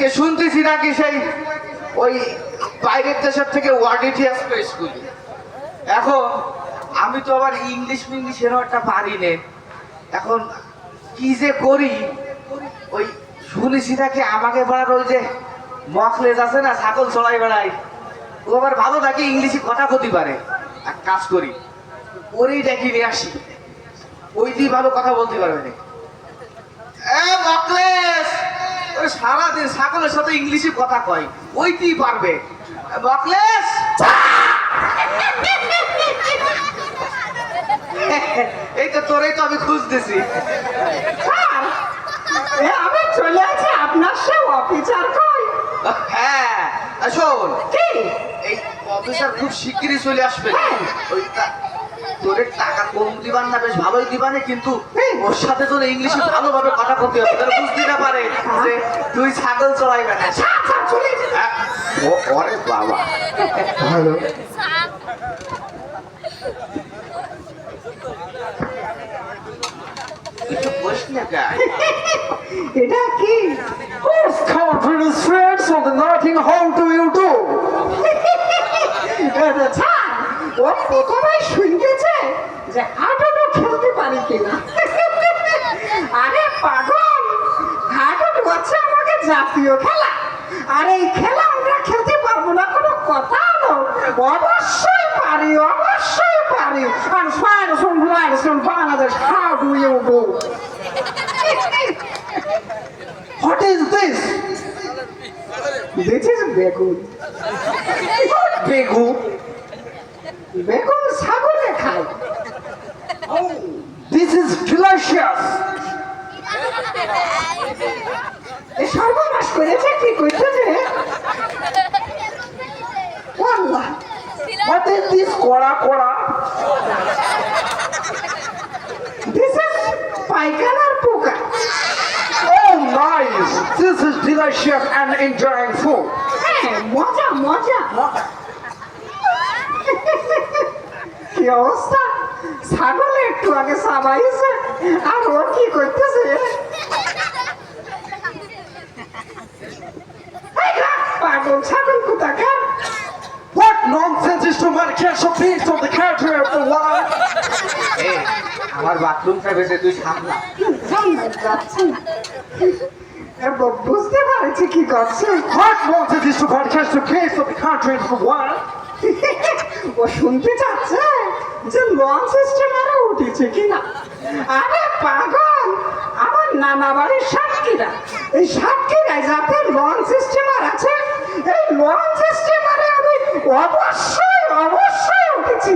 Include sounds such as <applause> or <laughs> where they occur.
আজকে শুনতেছি নাকি সেই ওই বাইরের দেশের থেকে ওয়ার্ডিটি আসবে স্কুলে। এখন আমি তো আবার ইংলিশ মিংলিশ এরকম একটা পারি নে। এখন কি যে করি, ওই শুনেছি নাকি আমাকে বেড়ার ওই যে মকলেজ আছে না, ছাগল চড়াই বেড়াই ও আবার ভালো নাকি ইংলিশে কথা বলতে পারে। এক কাজ করি, ওরই ডেকে নিয়ে আসি। ওই দিয়ে ভালো কথা বলতে পারবে না। এ সারাদিন ছাগলের সাথে ইংলিশে কথা কয়। ওইতেই পারবে। মকলেস এই তো তোরেই তো আমি খুঁজতেছি। আমি চলে আছি আপনার সে অফিসার কই? হ্যাঁ শোন। কি? এই অফিসার খুব শিগগিরই চলে আসবে। ওই তা- তোরে টাকা কম দিবার না বেশ ভালোই দিবানে কিন্তু ওর সাথে তোর ইংলিশে ভালোভাবে কথা বলতে হবে। তোর বুঝতে না পারে। যে তুই ছাগল চড়াইবে না আচ্ছা চলে এসেছি। হ্যাঁ? ও ওরে বাবা ভালো একটু বস না গায়ে। এটা কি Whose confidence friends of the nothing how do you do? <laughs> এটা ছাড় ও প্রথমে শুনতেছে যে হাঁটুটু খেলতে পারি কিনা আরে পাগল হাঁটুটু হচ্ছে আমাকে জাতীয় খেলা আর এই খেলা আমরা খেলতে পারব না, কোনো কথা হলো অবশ্যই পারি অবশ্যই পারি আর ফায়ার শুন ফায়ার শুন Bangladesh how do you do What is this? This is begun Begu. বেগুন ছাগলে খায় This is delicious. সর্বনাশ করেছে কি করতেছে আল্লাহ What is this kora kora? This is পায়খানার পোকা Oh, nice. This is delicious and enjoying food. হ্যাঁ মজা মজা কি অবস্থা ছাগলে একটু আগে সাবাইছে আর ও কি করতেছে এই রাখ, পাগল ছাগল What nonsense is to manifest a piece of the character of the world? এ, আমার বাথরুমটা বেশি তুই সামলা যাচ্ছে এ ব- বুঝতে পারছি কি করছে What nonsense is to manifest a piece of the country of the world? ও শুনতে চাচ্ছে যে লঞ্চ সিস্টেম আরও উঠেছে কিনা আরে পাগল আমার নানা বাড়ির সাতক্ষীরা এই সাতক্ষীরায় যাতে লঞ্চ সিস্টেমার আছে লং সিস্টেমারে আমি অবশ্যই অবশ্যই উঠেছি।